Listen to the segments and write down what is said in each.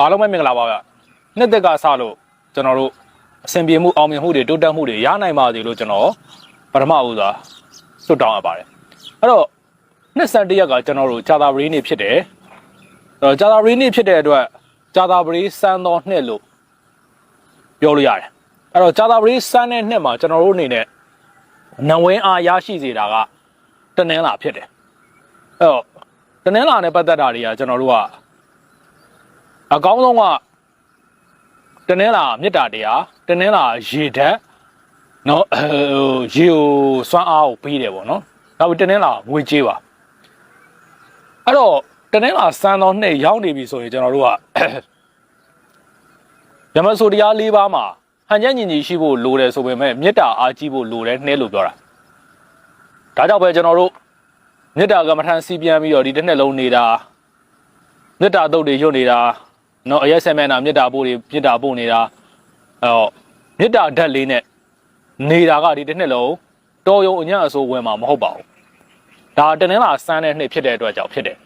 အားလုံးပဲမင်္ဂလာပါဗျနှစ်သက်ကစလို့ကျွန်တော်တို့အဆင်ပြေမှုအောင်မြင်မှုတွေတိုးတက်မှုတွေရနိုင်ပါစေလို့ကျွန်တော်ပထမဦးစွာစွတ်တောင်းအပ်ပါတယ်အဲ့တော့နှစ်ဆက်တရက်ကကျွန်တော်တို့ဂျာတာပရီနေ့ဖြစ်တယ်အဲ့တော့ဂျာတာပရီနေ့ဖြစ်တဲ့အတွက်ဂျာတာပရီစမ်းသောနှစ်လို့ပြောလို့ရတယ်အဲ့တော့ဂျာတာပရီစမ်းတဲ့နှစ်မှာကျွန်တော်တို့အနေနဲ့နဝင်းအားရရှိစေတာကတနင်္လာဖြစ်တယ်အဲ့တော့တနင်္လာနဲ့ပတ်သက်တာတွေကကျွန်တော်တို့က အကောင်းဆုံးကတနင်္လာမေတ္တာတရားတနင်္လာရေဓာတ်နော်အဲဟိုရေကိုစွမ်းအားကိုပေးတယ်ပေါ့နော်နောက်ပြီးတနင်္လာငွေကြေးပါအဲ့တော့တနင်္လာစံတော်နှစ်ရောက်နေပြီဆိုရင်ကျွန်တော်တို့ကယမဆိုတရား၄ပါးမှာဟန်ချက်ညီညီရှိဖို့လိုတယ်ဆိုပေမဲ့မေတ္တာအားကြီးဖို့လိုတယ်နှဲလို့ပြောတာဒါကြောင့်ပဲကျွန်တော်တို့မေတ္တာကမ္မထန်စီပြန်ပြီးတော့ဒီတစ်နှစ်လုံးနေတာမေတ္တာတုတ်တွေရွတ်နေတာ နော်အရက်ဆက်မဲ့နာမေတ္တာပို့တွေမေတ္တာပို့နေတာအဲ့တော့မေတ္တာဓာတ်လေးနဲ့နေတာကဒီတစ်နှစ်လုံးတော်ရုံအညံ့အဆိုးဝင်မှာမဟုတ်ပါဘူးဒါတနင်္လာစမ်းတဲ့နှစ်ဖြစ်တဲ့အတွက်ကြောင့်ဖြစ်တယ်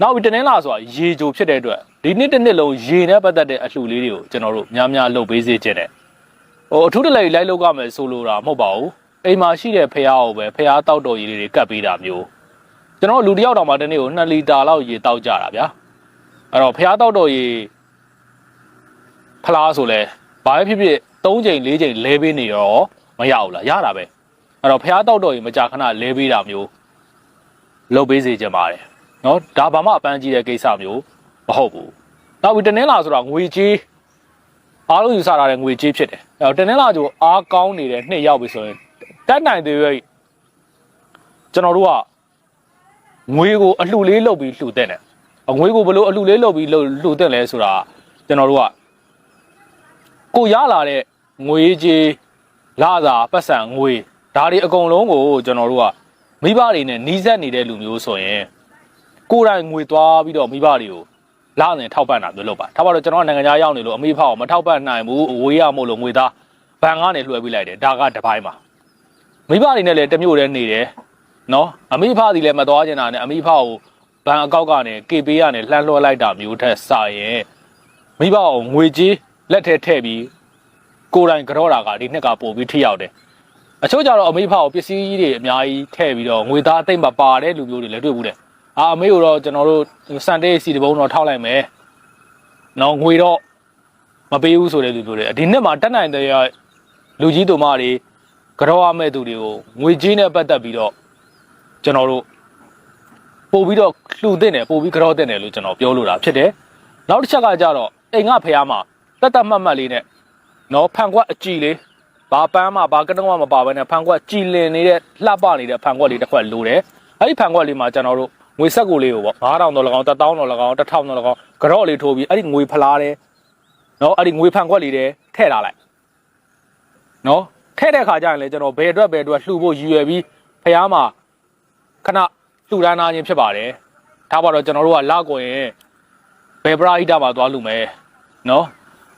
နောက်ပြီးတနင်္လာဆိုတာရေကြိုဖြစ်တဲ့အတွက်ဒီနှစ်တစ်နှစ်လုံးရေနဲ့ပတ်သက်တဲ့အလှူလေးတွေကိုကျွန်တော်တို့များများလုပ်ပေးစေချင်တယ်ဟိုအထူးတလည်းလိုက်လောက်ကမယ်ဆိုလိုတာမဟုတ်ပါဘူးအိမ်မှာရှိတဲ့ဖះကိုပဲဖះတောက်တော်ရည်လေးတွေကတ်ပေးတာမျိုးကျွန်တော်လူတစ်ယောက်တောင်မှတစ်နေ့ကို2လီတာလောက်ရေတောက်ကြတာဗျာ အဲ့တော့ဖះတောက်တော်ရည်ဖလားဆိုလဲဘာပဲဖြစ်ဖြစ်3ချိန်4ချိန်လဲပေးနေတော့မရဘူးလားရတာပဲအဲ့တော့ဖះတောက်တော်ရည်မကြာခဏလဲပေးတာမျိုးလုပ်ပေးစေချင်ပါတယ်နော်ဒါဘာမှအပန်းကြီးတဲ့ကိစ္စမျိုးမဟုတ်ဘူးနောက်ပြီးတနင်္လာဆိုတာငွေကြေးအားလုံးယူဆထားတဲ့ငွေကြေးဖြစ်တယ်အဲ့တော့တနင်္လာကျိုးအားကောင်းနေတဲ့နှစ်ရောက်ပြီဆိုရင်တက်နိုင်သေးရဲ့ကျွန်တော်တို့ကငွေကိုအလှလေးလုပ်ပြီးလှူတဲ့တယ် အငွေကိုဘလို့အလှလေးလုပ်ပြီးလှူလှူတဲ့လဲဆိုတာကျွန်တော်တို့ကကိုရလာတဲ့ငွေကြေးလာစာပတ်စံငွေဒါတွေအကုန်လုံးကိုကျွန်တော်တို့ကမိဘတွေနဲ့နှီးစပ်နေတဲ့လူမျိုးဆိုရင်ကိုယ်တိုင်ငွေသွားပြီးတော့မိဘတွေကိုလာနေထောက်ပံ့တာမျိုးလုပ်ပါထားပါတော့ကျွန်တော်ကနိုင်ငံခြားရောက်နေလို့အမေဖောက်မထောက်ပံ့နိုင်ဘူးအဝေးရမို့လို့ငွေသားဘဏ်ကနေလွှဲပေးလိုက်တယ်ဒါကတစ်ပိုင်းပါမိဘတွေနဲ့လည်းတစ်မျိုးတည်းနေတယ်နော်အမေဖားစီလည်းမသွားကျင်တာနဲ့အမေဖားကို ဘဏ်အကောက်ကနေ KP ကနေလှမ်းလွှဲလိုက်တာမျိုးထက်စရင်မိဘကိုငွေကြေးလက်ထဲထည့်ပြီးကိုယ်တိုင်ကြောတာကဒီနှစ်ကပို့ပြီးထိရောက်တယ်အချို့ကြတော့အမေဖားကိုပစ္စည်းတွေအများကြီးထည့်ပြီးတော့ငွေသားအသိမ့်မပါတဲ့လူမျိုးတွေလည်းတွေ့ဘူးတယ်အာအမေကိုတော့ကျွန်တော်တို့စန်တေးစီတဘုံတော့ထောက်လိုက်မယ်နော်ငွေတော့မပေးဘူးဆိုတဲ့လူမျိုးတွေဒီနှစ်မှာတက်နိုင်တဲ့လူကြီးတို့မတွေကြောရမဲ့သူတွေကိုငွေကြေးနဲ့ပတ်သက်ပြီးတော့ကျွန်တော်တို့ ပို့ပြီးတော့လှူတဲ့တယ်ပို့ပြီးကြောတဲ့တယ်လို့ကျွန်တော်ပြောလိုတာဖြစ်တယ်နောက်တစ်ချက်ကကြတော့အိမ်ကဖះမှာတက်တက်မှတ်မှတ်လေးနဲ့နော်ဖန်ခွက်အကြည်လေးဘာပန်းမှဘာကတုံးမှမပါဘဲနဲ့ဖန်ခွက်ကြည်လင်နေတဲ့လှပနေတဲ့ဖန်ခွက်လေးတစ်ခွက်လိုတယ်အဲ့ဒီဖန်ခွက်လေးမှာကျွန်တော်တို့ငွေဆက်ကိုလေးကိုပေါ့9000တော့၎င်း1000တော့၎င်း1000တော့၎င်းကြော့လေးထိုးပြီးအဲ့ဒီငွေဖလားတယ်နော်အဲ့ဒီငွေဖန်ခွက်လေးတွေထည့်ထားလိုက်နော်ထည့်တဲ့ခါကျရင်လေကျွန်တော်ဘယ်အတွက်ဘယ်အတွက်လှူဖို့ရည်ရွယ်ပြီးဖះမှာခဏ လှူဒန်းနာခြင်းဖြစ်ပါတယ်ဒါပါတော့ကျွန်တော်တို့ကလောက်ကိုရင်ဘယ်ပရာဟိတမှာသွားလှူမယ်နော်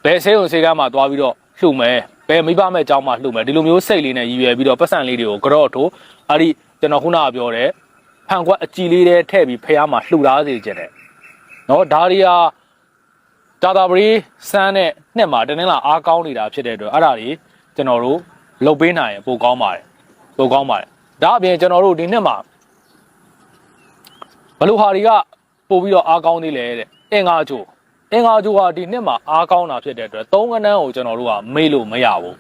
ဘယ်ဆေးုံဆေးကမ်းမှာသွားပြီးတော့လှူမယ်ဘယ်မိဘမဲ့အကြောင်းမှာလှူမယ်ဒီလိုမျိုးစိတ်လေးနဲ့ရည်ရွယ်ပြီးတော့ပတ်စံလေးတွေကိုကြော့ထိုးအဲ့ဒီကျွန်တော်ခုနကပြောတဲ့ဖန်ခွက်အကြည်လေးတွေထည့်ပြီးဖះမှာလှူသားစေခြင်းတဲ့နော်ဒါရီယာတာတာပရီစမ်းတဲ့နှစ်မှာတနင်္လာအားကောင်းနေတာဖြစ်တဲ့အတွက်အဲ့ဒါတွေကျွန်တော်တို့လုတ်ပေးနိုင်ရင်ပိုကောင်းပါတယ်ပိုကောင်းပါတယ်ဒါအပြင်ကျွန်တော်တို့ဒီနှစ်မှာ ဘလူဟာတွေကပို့ပြီးတော့အားကောင်းသေးတယ်တဲ့အင်္ဂါချိုအင်္ဂါချိုဟာဒီနှစ်မှာအားကောင်းတာဖြစ်တဲ့အတွက်သုံးကနန်းကိုကျွန်တော်တို့ကမေ့လို့မရဘူး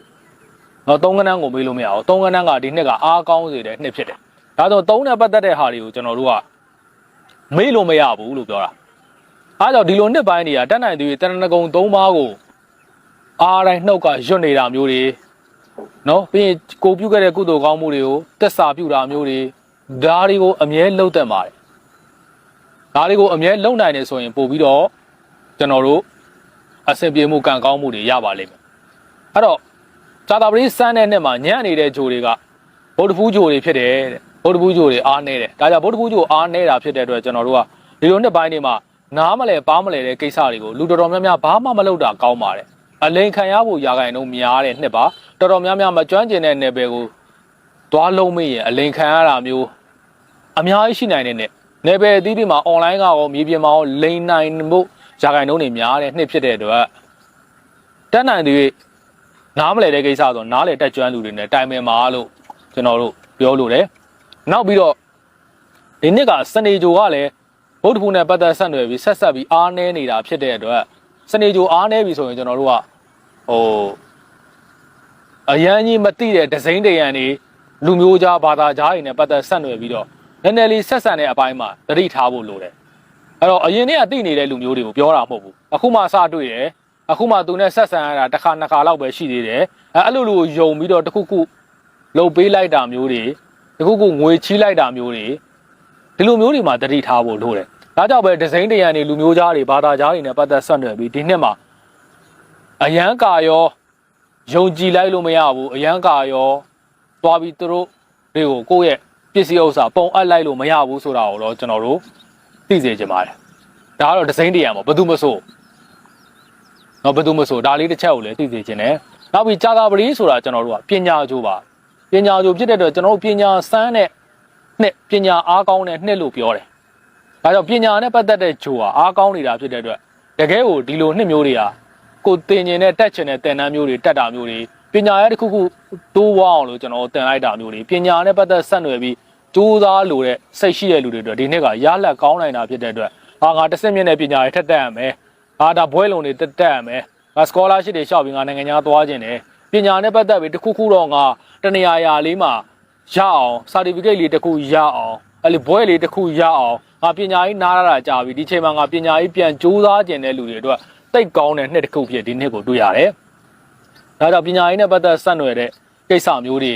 နော်သုံးကနန်းကိုမေ့လို့မရဘူးသုံးကနန်းကဒီနှစ်ကအားကောင်းစေတဲ့နှစ်ဖြစ်တယ်ဒါဆိုသုံးနဲ့ပတ်သက်တဲ့ဟာတွေကိုကျွန်တော်တို့ကမေ့လို့မရဘူးလို့ပြောတာအားကြောင့်ဒီလိုနှစ်ပိုင်းတွေကတက်နိုင်သူတရဏဂုံ၃ပါးကိုအားတိုင်းနှုတ်ကရွတ်နေတာမျိုးတွေနော်ပြီးရင်ကိုပြုတ်ခဲ့တဲ့ကုသိုလ်ကောင်းမှုတွေကိုတက်စာပြုတာမျိုးတွေဒါတွေကိုအမြဲလှုပ်သက်ပါတယ် ဒါတွေကိုအမြဲလှုပ်နိုင်နေဆိုရင်ပို့ပြီးတော့ကျွန်တော်တို့အဆင်ပြေမှုကံကောင်းမှုတွေရပါလိမ့်မယ်အဲ့တော့ဇာတာပရိစမ်းတဲ့နှစ်မှာညံ့နေတဲ့ဂျိုတွေကဗုဒ္ဓဖူးဂျိုတွေဖြစ်တယ်တဲ့ဗုဒ္ဓဖူးဂျိုတွေအားနေတယ်ဒါကြောင့်ဗုဒ္ဓဖူးဂျိုအားနေတာဖြစ်တဲ့အတွက်ကျွန်တော်တို့ကဒီလိုနှစ်ပိုင်းတွေမှာနားမလဲပါမလဲတဲ့ကိစ္စတွေကိုလူတော်တော်များများဘာမှမလုပ်တာကောင်းပါတယ်အလိန်ခံရဖို့ရာဂိုင်တော့များတဲ့နှစ်ပါတော်တော်များများမကျွမ်းကျင်တဲ့နယ်ပယ်ကိုသွားလုံးမေးရင်အလိန်ခံရတာမျိုးအများကြီးရှိနိုင်တဲ့နဲ့ နယ်ပယ်အသီးတွေမှာ online ကရောမြေပြင်မှာရောလိန်နိုင်ဖို့ရာဂိုင်နှုန်းတွေများတဲ့နှစ်ဖြစ်တဲ့အတွက်တက်နိုင်တဲ့နားမလဲတဲ့ကိစ္စဆိုနားလေတက်ကျွမ်းလူတွေနဲ့တိုင်ပင်ပါလို့ကျွန်တော်တို့ပြောလို့တယ်နောက်ပြီးတော့ဒီနှစ်ကစနေဂျိုကလည်းဗုဒ္ဓဖူးနဲ့ပတ်သက်ဆက်နွယ်ပြီးဆက်ဆက်ပြီးအားနည်းနေတာဖြစ်တဲ့အတွက်စနေဂျိုအားနည်းပြီဆိုရင်ကျွန်တော်တို့ကဟိုအရန်ကြီးမသိတဲ့ဒဇိန်တရံတွေလူမျိုးကြားဘာသာကြားတွေနဲ့ပတ်သက်ဆက်နွယ်ပြီးတော့ နည်းနည်းလေးဆက်ဆံတဲ့အပိုင်းမှာသတိထားဖို့လိုတယ်အဲ့တော့အရင်နေ့ကသိနေတဲ့လူမျိုးတွေကိုပြောတာမဟုတ်ဘူးအခုမှစတွေ့တယ်အခုမှသူနဲ့ဆက်ဆံရတာတစ်ခါနှစ်ခါလောက်ပဲရှိသေးတယ်အဲအဲ့လိုလိုယုံပြီးတော့တစ်ခုခုလှုပ်ပေးလိုက်တာမျိုးတွေတစ်ခုခုငွေချီးလိုက်တာမျိုးတွေဒီလိုမျိုးတွေမှာသတိထားဖို့လိုတယ်ဒါကြောင့်ပဲဒီဇိန်တရံတွေလူမျိုးကြားတွေဘာသာကြားတွေနဲ့ပတ်သက်ဆက်နွယ်ပြီးဒီနှစ်မှာအရန်ကာရောယုံကြည်လိုက်လို့မရဘူးအရန်ကာရောသွားပြီးသူတို့တွေကိုကိုယ့်ရဲ့ ပစ္စည်းဥစ္စာပုံအပ်လိုက်လို့မရဘူးဆိုတာကိုတော့ကျွန်တော်တို့သိစေချင်ပါတယ်ဒါကတော့ဒီဇိန်တရံပေါ့ဘယ်သူမဆိုတော့ဘယ်သူမဆိုဒါလေးတစ်ချက်ကိုလည်းသိစေချင်တယ်နောက်ပြီးကြာသာပလီဆိုတာကျွန်တော်တို့ကပညာကြိုးပါပညာကြိုးဖြစ်တဲ့အတွက်ကျွန်တော်တို့ပညာစမ်းတဲ့နှစ်ပညာအားကောင်းတဲ့နှစ်လို့ပြောတယ်ဒါကြောင့်ပညာနဲ့ပတ်သက်တဲ့ဂျိုးဟာအားကောင်းနေတာဖြစ်တဲ့အတွက်တကယ်ကိုဒီလိုနှစ်မျိုးတွေဟာကိုတင်ကျင်တဲ့တက်ချင်တဲ့တင်နန်းမျိုးတွေတက်တာမျိုးတွေပညာရဲ့တစ်ခုခုတိုးဝအောင်လို့ကျွန်တော်တင်လိုက်တာမျိုးတွေပညာနဲ့ပတ်သက်ဆက်နွယ်ပြီး ကြိုးစားလို့တဲ့စိတ်ရှိတဲ့လူတွေအတွက်ဒီနှစ်ကရလက်ကောင်းနိုင်တာဖြစ်တဲ့အတွက်ဟာငါတစ်စက်မြင့်တဲ့ပညာတွေထက်တက်ရမယ်ဟာဒါဘွဲလုံတွေတက်တက်ရမယ်ငါစကောလာရှစ်တွေရှောက်ပြီးငါနိုင်ငံခြားသွားခြင်းတယ်ပညာနဲ့ပတ်သက်ပြီးတစ်ခုခုတော့ငါတနေရာရာလေးမှာရအောင် certificate လေးတစ်ခုရအောင်အဲ့လေဘွဲလေးတစ်ခုရအောင်ငါပညာရေးနားရတာကြာပြီဒီချိန်မှာငါပညာရေးပြန်ကြိုးစားခြင်းတဲ့လူတွေအတွက်တိတ်ကောင်းတဲ့နှစ်တစ်ခုဖြစ်ဒီနှစ်ကိုတွေ့ရတယ်။ဒါကြောင့်ပညာရေးနဲ့ပတ်သက်ဆက်နွယ်တဲ့ကိစ္စမျိုးတွေ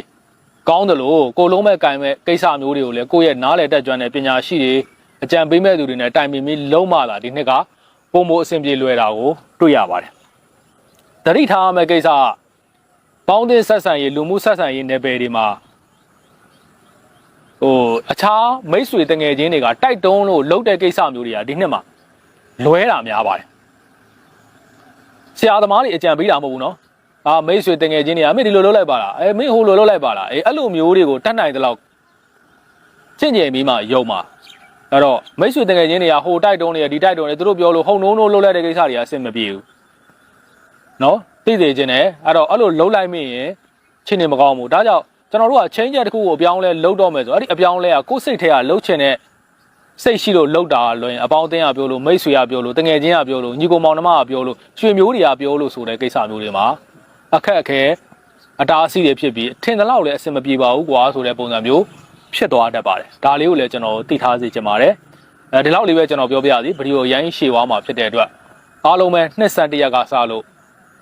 ကောင်းတယ်လို့ကိုလုံးမဲ့ကင်မဲ့ကိစ္စမျိုးတွေကိုလည်းကိုယ့်ရဲ့နားလည်တတ်ကြွတဲ့ပညာရှိတွေအကြံပေးမဲ့သူတွေနဲ့တိုင်ပင်ပြီးလုံးမလာဒီနှစ်ကပုံမအဆင်ပြေလွယ်တာကိုတွေ့ရပါတယ်။တတိထားရမယ့်ကိစ္စကပေါင်းတင်ဆက်ဆံရေးလူမှုဆက်ဆံရေးနယ်ပယ်တွေမှာဟိုအခြားမိတ်ဆွေတငယ်ချင်းတွေကတိုက်တုံးလို့လှုပ်တဲ့ကိစ္စမျိုးတွေကဒီနှစ်မှာလွဲတာများပါတယ်ဆရာသမားတွေအကြံပေးတာမဟုတ်ဘူးနော် အာမိတ်ဆွေတငယ်ချင်းတွေကမင်းဒီလိုလုပ်လိုက်ပါလားအဲမင်းဟိုလိုလုပ်လိုက်ပါလားအဲအဲ့လိုမျိုးတွေကိုတတ်နိုင်တဲ့လောက်ချင့်ကြံပြီးမှယုံမှာအဲ့တော့မိတ်ဆွေတငယ်ချင်းတွေကဟိုတိုက်တုံးတွေဒီတိုက်တုံးတွေသူတို့ပြောလို့ဟုံနှုံးနှုံးလှုပ်လိုက်တဲ့ကိစ္စတွေကအဆင်မပြေဘူးနော်သိသေးခြင်းနဲ့အဲ့တော့အဲ့လိုလှုပ်လိုက်မိရင်ချင်းနေမကောင်းဘူးဒါကြောင့်ကျွန်တော်တို့က change တစ်ခုကိုအပြောင်းလဲလှုပ်တော့မယ်ဆိုအဲ့ဒီအပြောင်းလဲကကိုယ်စိတ်ထဲကလှုပ်ချင်တဲ့စိတ်ရှိလို့လှုပ်တာလွင်အပေါင်းအသင်းကပြောလို့မိတ်ဆွေကပြောလို့တငယ်ချင်းကပြောလို့ညီကိုမောင်နှမကပြောလို့ရွှေမျိုးတွေကပြောလို့ဆိုတဲ့ကိစ္စမျိုးတွေမှာ အခက်အခဲအတားအဆီးတွေဖြစ်ပြီးထင်သလောက်လည်းအဆင်မပြေပါဘူးကွာဆိုတဲ့ပုံစံမျိုးဖြစ်သွားတတ်ပါတယ်ဒါလေးကိုလည်းကျွန်တော်သိထားစေချင်ပါတယ်အဲဒီလောက်လေးပဲကျွန်တော်ပြောပြရစီဗီဒီယိုရိုင်းရှေ့ဝါမှာဖြစ်တဲ့အတွက်အားလုံးပဲနှစ်ဆန်တရက်ကစလို့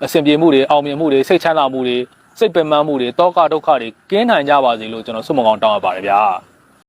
အဆင်ပြေမှုတွေအောင်မြင်မှုတွေစိတ်ချမ်းသာမှုတွေစိတ်ပင်ပန်းမှုတွေတောကဒုက္ခတွေကင်းနိုင်ကြပါစေလို့ကျွန်တော်ဆုမကောင်းတောင်းအပ်ပါတယ်ဗျာ